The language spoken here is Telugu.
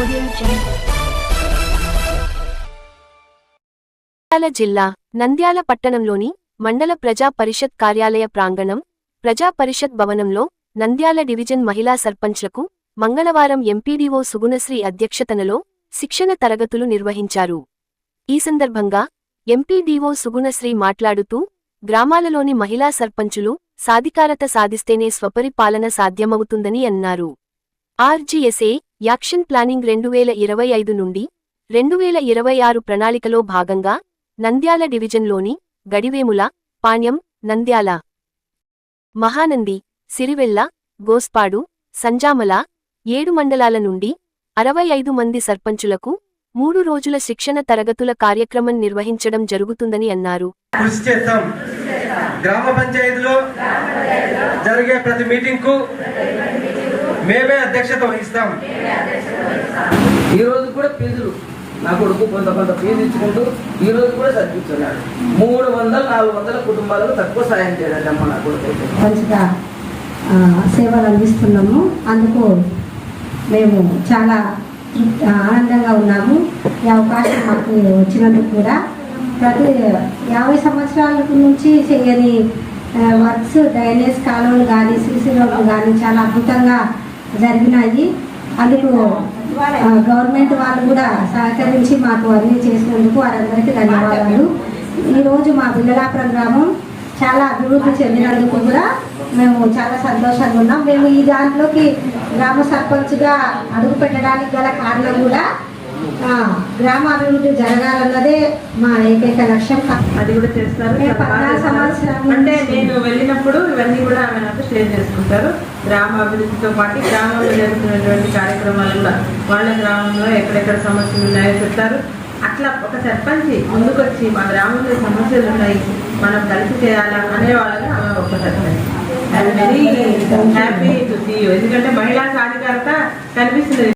నంద్యాల జిల్లా నంద్యాల పట్టణంలోని మండల ప్రజా పరిషత్ కార్యాలయ ప్రాంగణం ప్రజా పరిషత్ భవనంలో నంద్యాల డివిజన్ మహిళా సర్పంచ్లకు మంగళవారం ఎంపీడీఓ సుగుణశ్రీ అధ్యక్షతనలో శిక్షణ తరగతులు నిర్వహించారు. ఈ సందర్భంగా ఎంపీడీఓ సుగుణశ్రీ మాట్లాడుతూ గ్రామాలలోని మహిళా సర్పంచులు సాధికారత సాధిస్తేనే స్వపరిపాలన సాధ్యమవుతుందని అన్నారు. ఆర్జీఎస్ఏ యాక్షన్ ప్లానింగ్ రెండు వేల ఇరవై ఐదు నుండి రెండు వేల ఇరవై ఆరు ప్రణాళికలో భాగంగా నంద్యాల డివిజన్లోని గడివేముల పాణ్యం నంద్యాల మహానంది సిరివెల్ల గోస్పాడు సంజామల ఏడు మండలాల నుండి అరవై ఐదు మంది సర్పంచులకు మూడు రోజుల శిక్షణ తరగతుల కార్యక్రమం నిర్వహించడం జరుగుతుందని అన్నారు. గ్రామ పంచాయతీలో జరిగే ప్రతి మీటింగ్కు మేమే అధ్యక్షత వహిస్తాం. ఈ రోజు కూడా ఫీజులు నా కొడుకు కొంత కొంత ఫీజు ఇచ్చుకుంటూ ఈ రోజు కూడా చదివిస్తున్నాడు మూడు వందల నాలుగు వందల కుటుంబాలకు తక్కువ సాయం చేయడం అమ్మ నా కొడుకు అయితే. మంచిగా ఆ, సేవలు అందిస్తున్నాము. అందుకు మేము చాలా ఆనందంగా ఉన్నాము. ఈ అవకాశం మాకు వచ్చినందుకు కూడా. ప్రతి యాభై సంవత్సరాల నుంచి చేయని వర్క్స్ డ్రైనేజ్ కాలువలు కానీ రోడ్లు కానీ చాలా అద్భుతంగా జరిగినాయి. అందుకు గవర్నమెంట్ వాళ్ళు కూడా సహకరించి మాకు అన్నీ చేసినందుకు వారందరికీ ధన్యవాదాలు. ఈరోజు మా బిల్లలాపురం గ్రామం చాలా అభివృద్ధి చెందినందుకు కూడా మేము చాలా సంతోషంగా ఉన్నాం. మేము ఈ దాంట్లోకి గ్రామ సర్పంచ్గా అడుగు పెట్టడానికి గల కారణం కూడా గ్రామ అభివృద్ధి జరగాలన్నదే మా ఏకైక లక్ష్యం. అది కూడా చేస్తారు. పద్నాలుగు చేస్తారు. సంవత్సరాల అంటే నుంచి- నేను వెళ్ళినప్పుడు ఇవన్నీ కూడా ఆమె నాతో షేర్ చేసుకుంటారు. గ్రామ అభివృద్ధితో పాటు గ్రామంలో జరుగుతున్నటువంటి కార్యక్రమాలు కూడా వాళ్ళ గ్రామంలో ఎక్కడెక్కడ సమస్యలు ఉన్నాయో చెప్తారు. అట్లా ఒక సర్పంచ్ ముందుకొచ్చి మా గ్రామంలో సమస్యలు ఉన్నాయి మనం కలిసి చేయాలా అనే వాళ్ళని ఆమె ఒక sarpanch. Very happy to see ఎందుకంటే మహిళా సాధికారత కనిపిస్తుంది.